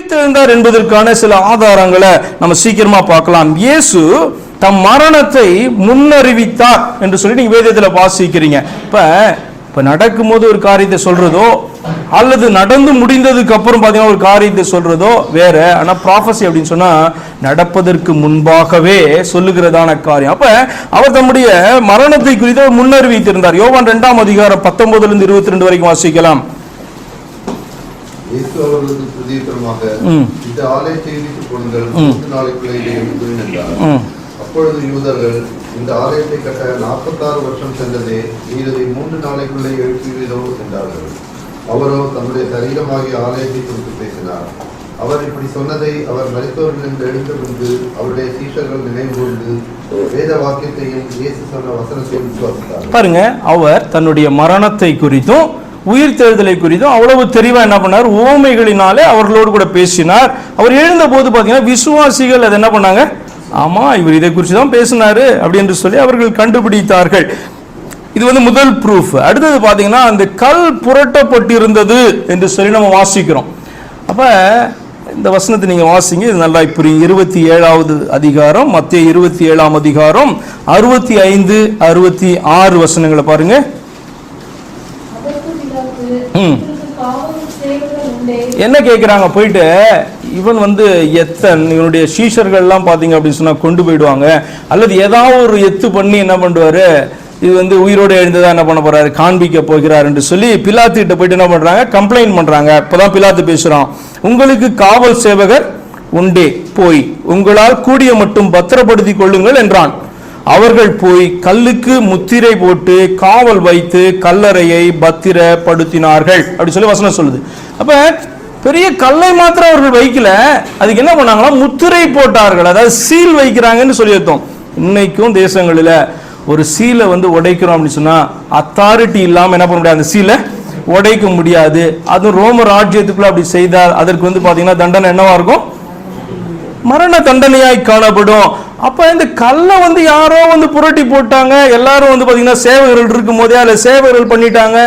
உயிர்த்தெழுந்தார் என்பதற்கான சில ஆதாரங்களை நம்ம சீக்கிரமா பார்க்கலாம். இயேசு தம் மரணத்தை முன்னறிவித்தார் என்று சொல்லி நீங்க வேதத்தில் வாசிக்கிறீங்க. இப்ப இப்ப நடக்கும்போது ஒரு காரியத்தை சொல்றதோ அல்லது நடந்து முடிந்ததுக்கு அப்புறம் பாத்தீங்கன்னா ஒரு காரியத்தை சொல்றதோ வேற. ஆனா ப்ராஃபஸி அப்படின்னு சொன்னா நடப்பதற்கு முன்பாகவே சொல்லுகிறதான காரியம். அப்ப அவர் தம்முடைய மரணத்தை குறித்து முன்னறிவித்திருந்தார். யோவான் இரண்டாம் அதிகாரம் பத்தொன்பதுல இருந்து இருபத்தி ரெண்டு வரைக்கும் வாசிக்கலாம். இயேசு அவர்களுக்கு பிரதியுத்தரமாக. இந்த ஆலை செய்திக்கு கொடுங்கள் மூன்று நாளைக்குள்ளே இதை என்றார் ம். அப்பொழுது யூதர்கள் இந்த ஆலயத்தை கட்ட நாற்பத்தாறு வருஷம் சென்றதே நீர் இதை மூன்று நாளைக்குள்ளே எழுப்புவீரோ என்றார்கள். அவரோ தம்முடைய சரீரமாகிய ஆலயத்தை குறித்து பேசினார். அவர் இப்படி சொன்னதை அவர் மருத்துவர்களிடம் எழுந்த பின்பு அவருடைய சீஷர்கள் நினைவு கூர்ந்து வேத வாக்கியத்தையும் இயேசு சொன்ன வசனத்தையும் விசுவாசித்தார் பாருங்க அவர் தன்னுடைய மரணத்தை குறித்தும் உயிர் தேர்தலை குறித்தும் அவ்வளவு தெளிவாக என்ன பண்ணார்? ஓமைகளினாலே அவர்களோடு கூட பேசினார். அவர் எழுந்த போது பார்த்தீங்கன்னா விசுவாசிகள் அதை என்ன பண்ணாங்க? ஆமா இவர் இதை குறித்து தான் பேசினாரு அப்படி என்று சொல்லி அவர்கள் கண்டுபிடித்தார்கள். இது வந்து முதல் ப்ரூஃப் அடுத்தது பார்த்தீங்கன்னா அந்த கல் புரட்டப்பட்டிருந்தது என்று சொல்லி நம்ம வாசிக்கிறோம். அப்ப இந்த வசனத்தை நீங்க வாசிங்க. இது நல்லா புரியும். இருபத்தி ஏழாவது அதிகாரம் மத்திய இருபத்தி ஏழாம் அதிகாரம் அறுபத்தி ஐந்து அறுபத்தி ஆறு வசனங்களை பாருங்க அதற்கு பிலாத்து, ம். "உங்களுக்கு காவல் சேவகர் உண்டே?" என்ன கேட்குறாங்க போயிட்டு இவன் வந்து எத்தன் இவனுடைய சீஷர்கள்லாம் பார்த்தீங்க அப்படின்னு சொன்னா கொண்டு போயிடுவாங்க. அல்லது ஏதாவது ஒரு எத்து பண்ணி என்ன பண்ணுவாரு? இது வந்து உயிரோடு எழுந்ததாக என்ன பண்ண போறாரு? காண்பிக்க போகிறார் என்று சொல்லி பிலாத்துக்கிட்ட போயிட்டு என்ன பண்றாங்க? கம்ப்ளைண்ட் பண்றாங்க. இப்பதான் பிலாத்து பேசுறான். உங்களுக்கு காவல் சேவகர் உண்டே. போய் உங்களால் கூடிய மட்டும் பத்திரப்படுத்திக் கொள்ளுங்கள் என்றான். அவர்கள் போய் கல்லுக்கு முத்திரை போட்டு காவல் வைத்து கல்லறையை பத்திரப்படுத்தினார்கள். அப்படி சொல்லி வசனம் சொல்லுது. அப்ப பெரிய கல்லை மாத்திரம் அவர்கள் வைக்கல. அதுக்கு என்ன பண்ணாங்களா? முத்திரை போட்டார்கள். அதாவது சீல் வைக்கிறாங்கன்னு சொல்லி அர்த்தம். இன்னைக்கும் தேசங்களில் ஒரு சீலை வந்து உடைக்கிறோம் அப்படின்னு சொன்னா அத்தாரிட்டி இல்லாம என்ன பண்ண முடியாது? அந்த சீலை உடைக்க முடியாது. அதுவும் ரோம ராஜ்யத்துக்குள்ள அப்படி செய்தால் அதற்கு வந்து பாத்தீங்கன்னா தண்டனை என்னவா இருக்கும்? மரண தண்டனையாய் காணப்படும். அப்ப இந்த கல்லை வந்து யாரோ வந்து புரட்டி போட்டாங்க. எல்லாரும் வந்து பாத்தீங்கன்னா சேவகர்கள் இருக்கும் போதே அதுல சேவகர்கள் பண்ணிட்டாங்க.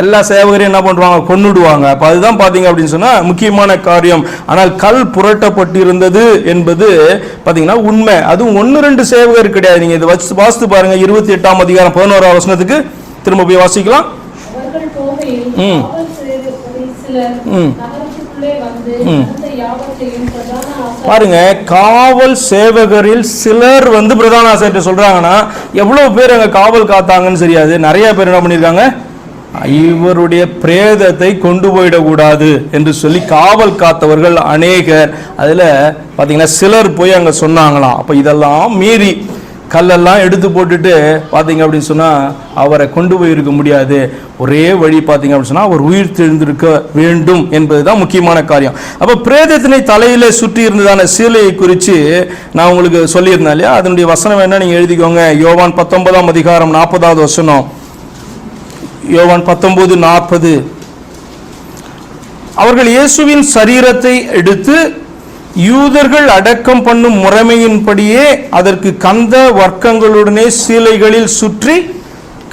எல்லா சேவகரையும் என்ன பண்றாங்க? கொன்னுடுவாங்க. அப்ப அதுதான் பாத்தீங்க அப்படின்னு சொன்னா முக்கியமான காரியம். ஆனால் கல் புரட்டப்பட்டு இருந்தது என்பது பாத்தீங்கன்னா உண்மை. அதுவும் ஒன்னு ரெண்டு சேவகர் கிடையாது. நீங்க இதை வச்சு வாசித்து பாருங்க. இருபத்தி எட்டாம் அதிகாரம் பதினோராம் வசனத்துக்கு திரும்ப போய் வாசிக்கலாம். ம். ம். பாருங்க காவல் சேவகரில் சிலர் வந்து பிரதான ஆசிரியர் சொல்றாங்கன்னா எவ்வளவு பேர் அங்க காவல் காத்தாங்கன்னு தெரியாது. நிறைய பேர் என்ன பண்ணிருக்காங்க? இவருடைய பிரேதத்தை கொண்டு போயிடக்கூடாது என்று சொல்லி காவல் காத்தவர்கள் அநேகர். அதுல பாத்தீங்கன்னா சிலர் போய் அங்க சொன்னாங்களாம். அப்ப இதெல்லாம் மீறி கல்லெல்லாம் எடுத்து போட்டுட்டு பார்த்தீங்க அப்படின்னு சொன்னால் அவரை கொண்டு போயிருக்க முடியாது. ஒரே வழி பார்த்தீங்க அப்படின்னு சொன்னால் அவர் உயிர் தெழுந்திருக்க வேண்டும் என்பது தான் முக்கியமான காரியம். அப்போ பிரேதத்தினை தலையில் சுற்றி இருந்ததான சீலையை குறித்து நான் உங்களுக்கு சொல்லியிருந்தேன் இல்லையா? அதனுடைய வசனம் என்ன? நீங்கள் எழுதிக்கோங்க. யோவான் பத்தொன்பதாம் அதிகாரம் நாற்பதாவது வசனம். யோவான் பத்தொன்பது நாற்பது. அவர்கள் இயேசுவின் சரீரத்தை எடுத்து யூதர்கள் அடக்கம் பண்ணும் முறைமையின்படியே அதற்கு கந்த வர்க்கங்களுடனே சீலைகளில் சுற்றி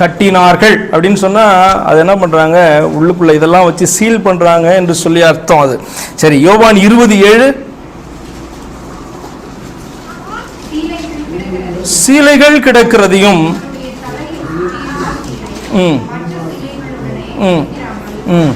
கட்டினார்கள். அப்படின்னு சொன்னால் அது என்ன பண்ணுறாங்க உள்ளுக்குள்ள இதெல்லாம் வச்சு சீல் பண்ணுறாங்க என்று சொல்லி அர்த்தம் அது. சரி யோவான் இருபது ஏழு. சீலைகள் கிடக்கிறதையும் ம் ம் ம்.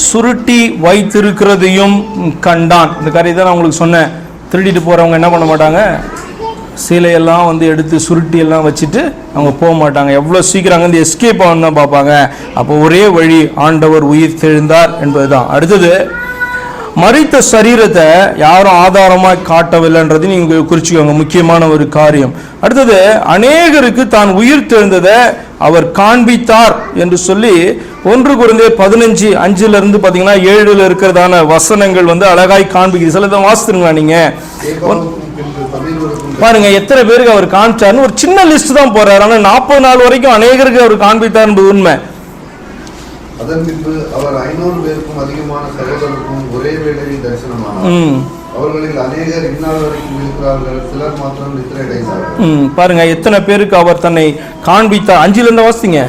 சுருட்டி வைத்திருக்கிறதையும் கண்டான். இந்த காரியத்தை நான் உங்களுக்கு சொன்னேன். திருடிட்டு போகிறவங்க என்ன பண்ண மாட்டாங்க? சீலையெல்லாம் வந்து எடுத்து சுருட்டி எல்லாம் வச்சுட்டு அவங்க போக மாட்டாங்க. எவ்வளோ சீக்கிரம் அங்கேருந்து எஸ்கேப் ஆகணும் தான் பார்ப்பாங்க. அப்போ ஒரே வழி ஆண்டவர் உயிர் தெழுந்தார் என்பது தான் அடுத்தது மறித்த சரீரத்தை யாரும் ஆதாரமாக காட்டவில்லைன்றது நீங்கள் குறிச்சுக்கோங்க முக்கியமான ஒரு காரியம். அடுத்தது அநேகருக்கு தான் உயிர் தெழுந்ததை அவர் காண்பித்தார் என்று சொல்லி ஒன்று குறைந்தே பதினஞ்சு அஞ்சுலேருந்து பார்த்தீங்கன்னா ஏழில் இருக்கிறதான வசனங்கள் வந்து அழகாய் காண்பிக்குது. சில வாசித்துருங்களா நீங்கள் பாருங்க எத்தனை பேருக்கு அவர் காமிச்சாருன்னு ஒரு சின்ன லிஸ்ட் தான் போறாரு ஆனால் நாற்பது நாள் வரைக்கும் அநேகருக்கு அவர் காண்பித்தார் என்பது உண்மை. அதன் பின்பு அவர் ஐநூறு பேருக்கும் அதிகமான சகோதரருக்கும் ஒரே வேளையில் தரிசனமானார். ம். அவர்களில் அநேகர் இந்நாள் வரைக்கும் இருக்கிறார்கள். சிலர் மாத்திரம் நித்திரையடைந்தார்கள். ம் பாருங்க எத்தனை பேருக்கு அவர் தன்னை காண்பித்தார் அஞ்சுல இருந்த வாசிங்க.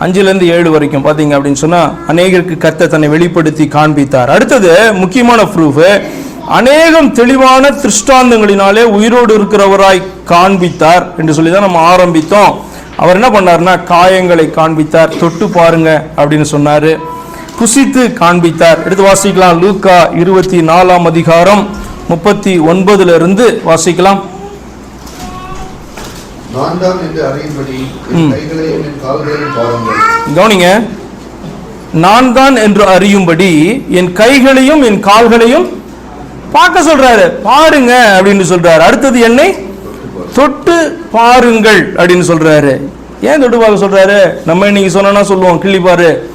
அஞ்சுலேருந்து ஏழு வரைக்கும் பார்த்தீங்க அப்படின்னு சொன்னால் அநேகருக்கு கர்த்தர் தன்னை வெளிப்படுத்தி காண்பித்தார். அடுத்தது முக்கியமான ப்ரூஃப் அநேகம் தெளிவான திருஷ்டாந்தங்களினாலே உயிரோடு இருக்கிறவராய் காண்பித்தார் என்று சொல்லி தான் நம்ம ஆரம்பித்தோம். அவர் என்ன பண்ணார்னா காயங்களை காண்பித்தார். தொட்டு பாருங்க அப்படின்னு சொன்னார். புசித்து காண்பித்தார். எடுத்து வாசிக்கலாம். லூக்கா இருபத்தி நாலாம் அதிகாரம் முப்பத்தி ஒன்பதுல இருந்து வாசிக்கலாம் கவனிங்க. நான் தான் என்று அறியும்படி என் கைகளையும் என் கால்களையும் பார்க்க சொல்றாரு. பாருங்க அப்படின்னு சொல்றாரு. அடுத்தது என்னை தொட்டு பாருங்கள் அப்படின்னு சொல்றாரு. ஏன் தொட்டு பார்க்க சொல்றாரு? நம்ம இன்னைக்கு சொன்னா சொல்லுவோம் கிள்ளி பாரு.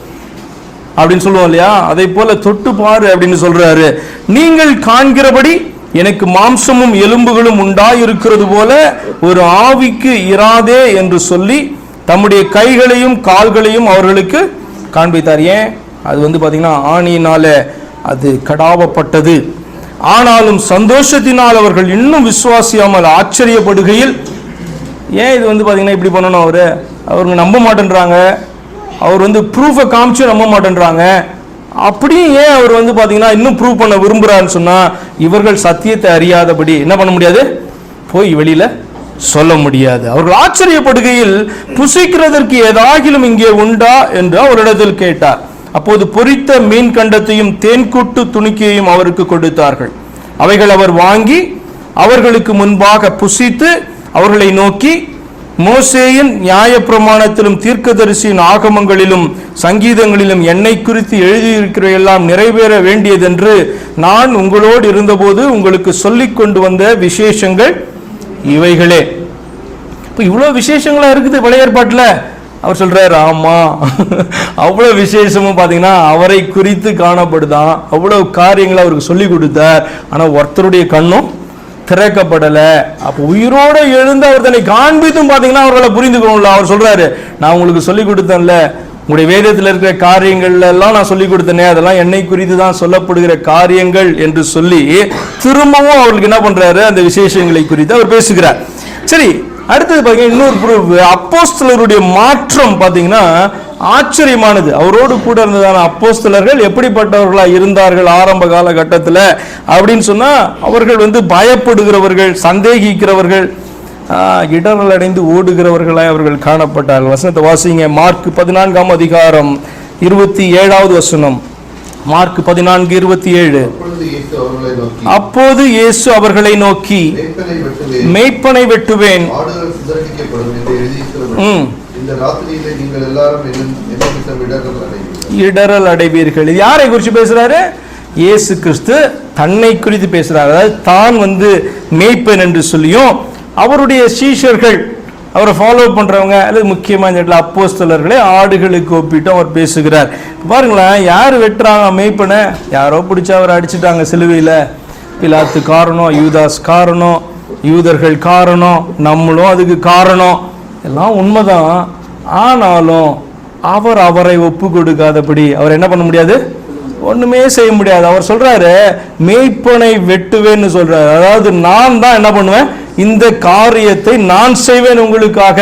அப்படின்னு சொல்லுவோம் இல்லையா? அதை போல தொட்டு பாரு அப்படின்னு சொல்றாரு. நீங்கள் காண்கிறபடி எனக்கு மாம்சமும் எலும்புகளும் உண்டாயிருக்கிறது போல ஒரு ஆவிக்கு இராதே என்று சொல்லி தம்முடைய கைகளையும் கால்களையும் அவர்களுக்கு காண்பித்தார். ஏன்? அது வந்து பார்த்தீங்கன்னா ஆணியினால அது கடாவப்பட்டது. ஆனாலும் சந்தோஷத்தினால் அவர்கள் இன்னும் விசுவாசியாமல் ஆச்சரியப்படுகையில் ஏன் இது வந்து பார்த்தீங்கன்னா இப்படி பண்ணணும் அவர்? அவருங்க நம்ப மாட்டேன்றாங்க. அவர் வந்து ப்ரூஃபை காமிச்சு நம்ப மாட்டேன்றாங்க. அப்படியும் ஏன் அவர் வந்து பார்த்தீங்கன்னா இன்னும் ப்ரூவ் பண்ண விரும்புகிறாருன்னு சொன்னால் இவர்கள் சத்தியத்தை அறியாதபடி என்ன பண்ண முடியாது? போய் வெளியில் சொல்ல முடியாது. அவர்கள் ஆச்சரியப்படுகையில் புசிக்கிறதற்கு ஏதாகிலும் இங்கே உண்டா? என்று அவரிடத்தில் கேட்டார். அப்போது பொரித்த மீன் கண்டத்தையும் தேன்கூட்டு துணிக்கையும் அவருக்கு கொடுத்தார்கள். அவைகள் அவர் வாங்கி அவர்களுக்கு முன்பாக புசித்து அவர்களை நோக்கி மோசேயின் நியாயப்பிரமாணத்திலும் தீர்க்கதரிசியின் ஆகமங்களிலும் சங்கீதங்களிலும் என்னை குறித்து எழுதியிருக்கிற எல்லாம் நிறைவேற வேண்டியதென்று நான் உங்களோடு இருந்தபோது உங்களுக்கு சொல்லிக் கொண்டு வந்த விசேஷங்கள் இவைகளே. இப்போ இவ்வளோ விசேஷங்களா இருக்குது பழைய ஏற்பாட்டில்? அவர் சொல்கிறார் ஆமா. அவ்வளோ விசேஷமும் பார்த்தீங்கன்னா அவரை குறித்து காணப்படுதான் அவ்வளோ காரியங்களை அவருக்கு சொல்லி கொடுத்தார். ஆனால் ஒருத்தருடைய கண்ணும் திறக்கப்படலை. அப்போ உயிரோடு எழுந்து அவர் தன்னை காண்பித்தும் பார்த்தீங்கன்னா அவர்களை புரிந்துக்கணும்ல. அவர் சொல்கிறாரு நான் உங்களுக்கு சொல்லி கொடுத்தேன்ல. உங்களுடைய வேதத்தில் இருக்கிற காரியங்கள்ல எல்லாம் நான் சொல்லி கொடுத்தேனே. அதெல்லாம் என்னை குறித்து தான் சொல்லப்படுகிற காரியங்கள் என்று சொல்லி திரும்பவும் அவர்களுக்கு என்ன பண்ணுறாரு அந்த விசேஷங்களை குறித்து அவர் பேசுகிறார். சரி அடுத்தது பார்த்தீங்கன்னா இன்னொரு ப்ரூஃப் அப்போஸ்தலருடைய மாற்றம் பார்த்தீங்கன்னா ஆச்சரியமானது. அவரோடு கூட இருந்ததான அப்போஸ்தலர்கள் எப்படிப்பட்டவர்களா இருந்தார்கள் ஆரம்ப காலகட்டத்தில் அப்படின்னு சொன்னால் அவர்கள் வந்து பயப்படுகிறவர்கள் சந்தேகிக்கிறவர்கள் இடரல் அடைந்து ஓடுகிறவர்களாய் அவர்கள் காணப்பட்டார்கள். வசனத்தை வாசிங்க மார்க் பதினான்காம் அதிகாரம் இருபத்தி ஏழாவது வசனம். மார்க் பதினான்கு இருபத்தி ஏழு. அப்போது இயேசு அவர்களை நோக்கி மெய்ப்பனை வெட்டுவேன். இடரல் அடைவீர்கள். யாரை குறித்து பேசுறாரு? இயேசு கிறிஸ்து தன்னை குறித்து பேசுறாரு. அதாவது தான் வந்து மேய்ப்பன் என்று சொல்லியும் அவருடைய சீஷர்கள் அவரை ஃபாலோ பண்ணுறவங்க அல்லது முக்கியமாக இந்த இடத்துல அப்போஸ்தலர்களே ஆடுகளுக்கு ஒப்பிட்டு அவர் பேசுகிறார். பாருங்களேன் யார் வெட்டுறாங்க மேய்ப்பனை? யாரோ பிடிச்சி அவரை அடிச்சிட்டாங்க சிலுவையில். பிலாத்து காரணம் யூதாஸ் காரணம் யூதர்கள் காரணம் நம்மளும் அதுக்கு காரணம். எல்லாம் உண்மைதான். ஆனாலும் அவர் அவரை ஒப்பு கொடுக்காதபடி அவர் என்ன பண்ண முடியாது? ஒண்ணுமே செய்ய முடியாது. அவர் சொல்றாரு மேய்ப்பனை வெட்டுவேன்னு சொல்றாரு. அதாவது நான் தான் என்ன பண்ணுவேன்? இந்த காரியத்தை நான் செய்வேன் உங்களுக்காக.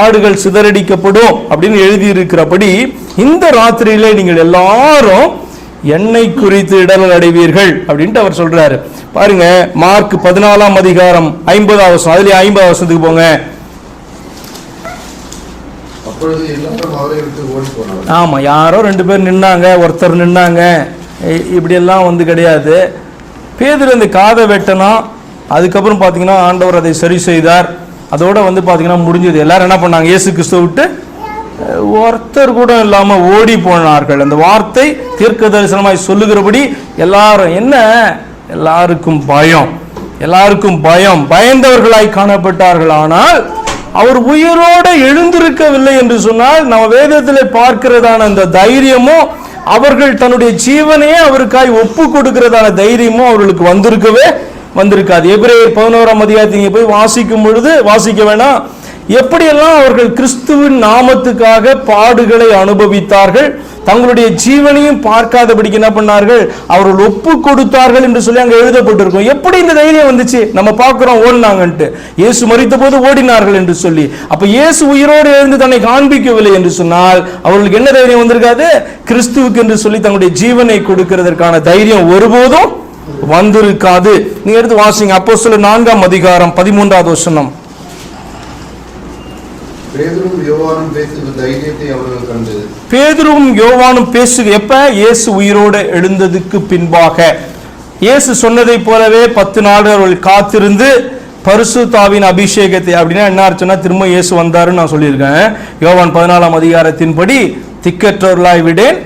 ஆடுகள் சிதறடிக்கப்படும் அப்படின்னு எழுதியிருக்கிறபடி இந்த ராத்திரியிலே நீங்கள் எல்லாரும் என்னை குறித்து இடரல் அடைவீர்கள் அப்படின்ட்டு அவர் சொல்றாரு. பாருங்க மார்க் பதினாலாம் அதிகாரம் ஐம்பதாம் வருஷம் அதுலயே ஐம்பதாம் வருஷத்துக்கு போங்க. ஆமா யாரோ ரெண்டு பேர் நின்னாங்க ஒருத்தர் நின்னாங்க. இப்படியெல்லாம் வந்து கிடையாது. பேதர் இந்த காதை வெட்டினா அதுக்கப்புறம் பார்த்தீங்கன்னா ஆண்டவர் அதை சரி செய்தார். அதோட வந்து பார்த்தீங்கன்னா முடிஞ்சது. எல்லாரும் என்ன பண்ணாங்க? இயேசு கிறிஸ்துவ விட்டு ஒருத்தர் கூட இல்லாமல் ஓடி போனார்கள். அந்த வார்த்தை தீர்க்க தரிசனமாய் சொல்லுகிறபடி எல்லாரும் என்ன? எல்லாருக்கும் பயம். எல்லாருக்கும் பயம். பயந்தவர்களாய் காணப்பட்டார்கள். ஆனால் அவர் உயிரோடு எழுந்திருக்கவில்லை என்று சொன்னால் நம்ம வேதத்தில் பார்க்கிறதான அந்த தைரியமும் அவர்கள் தன்னுடைய ஜீவனையே அவருக்காய் ஒப்பு கொடுக்கிறதான தைரியமும் அவர்களுக்கு வந்திருக்கவே வந்திருக்காது. எபிரேயர் பதினோராம் அதிகாரத்தை போய் வாசிக்கும் பொழுது வாசிக்க வேணாம் எப்படியெல்லாம் அவர்கள் கிறிஸ்துவின் நாமத்துக்காக பாடுகளை அனுபவித்தார்கள் தங்களுடைய ஜீவனையும் பார்க்காதபடிக்கு என்ன பண்ணார்கள் அவர்கள் ஒப்பு கொடுத்தார்கள் என்று சொல்லி அங்கே எழுதப்பட்டிருக்கும். எப்படி இந்த தைரியம் வந்துச்சு? நம்ம பார்க்குறோம் ஓடினாங்கன்ட்டு. இயேசு மறித்த போது ஓடினார்கள் என்று சொல்லி. அப்போ இயேசு உயிரோடு எழுந்து தன்னை காண்பிக்கவில்லை என்று சொன்னால் அவர்களுக்கு என்ன தைரியம் வந்திருக்காது? கிறிஸ்துவுக்கு என்று சொல்லி தங்களுடைய ஜீவனை கொடுக்கிறதற்கான தைரியம் ஒருபோதும் வந்திருக்காது. நீங்க எடுத்து வாசிங்க. அப்போ சொல்ல நான்காம் அதிகாரம் பதிமூன்றாவது வசனம். பேதுரும் யோவானும் பேசுக. எப்ப? இயேசு உயிரோடு எழுந்ததுக்கு பின்பாக. இயேசு சொன்னதைப் போலவே பத்து நாள் அவர்கள் காத்திருந்து பரிசுத்தாவின் அபிஷேகத்தை அப்படின்னா என்ன அர்த்தம்னா திரும்ப இயேசு வந்தாருன்னு நான் சொல்லியிருக்கேன். யோவான் பதினாலாம் அதிகாரத்தின்படி திக்கற்றவர்களாய் விடேன்.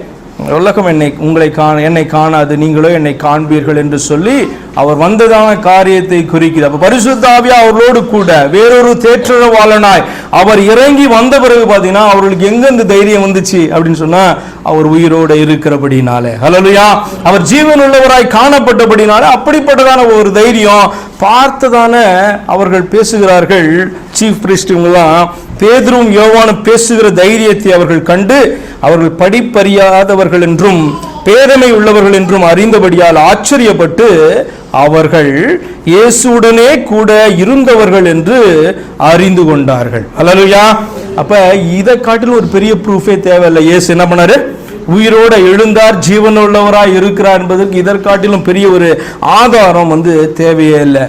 உலகம் என்னை உங்களை காண என்னை காணாது நீங்களோ என்னை காண்பீர்கள் என்று சொல்லி அவர் வந்ததான காரியத்தை குறிக்குது அப்ப பரிசுத்தாவியா அவர்களோடு கூட வேறொரு தேற்றவாளனாய் அவர் இறங்கி வந்த பிறகு பார்த்தீங்கன்னா அவர்களுக்கு எங்கெந்த தைரியம் வந்துச்சு அப்படின்னு சொன்னா அவர் உயிரோட இருக்கிறபடினாலே. ஹalleluya அவர் ஜீவன் உள்ளவராய் காணப்பட்டபடினால அப்படிப்பட்டதான ஒரு தைரியம் பார்த்ததான அவர்கள் பேசுகிறார்கள். சீஃப் பிரிஸ்ட் இவங்கெல்லாம் பேதுரும் யோவானும் பேசுகிற தைரியத்தை அவர்கள் கண்டு அவர்கள் படிப்பறியாதவர்கள் என்றும் பேரமை உள்ளவர்கள் என்றும் அறிந்தபடியால் ஆச்சரியப்பட்டு அவர்கள் இயேசுடனே கூட இருந்தவர்கள் என்று அறிந்து கொண்டார்கள். அலலுயா அப்ப இதை காட்டிலும் ஒரு பெரிய ப்ரூஃபே தேவையில்லை. இயேசு என்ன பண்ணாரு? உயிரோட எழுந்தார் ஜீவனுள்ளவராய் இருக்கிறார் என்பதற்கு இதற்காட்டிலும் பெரிய ஒரு ஆதாரம் வந்து தேவையே இல்லை.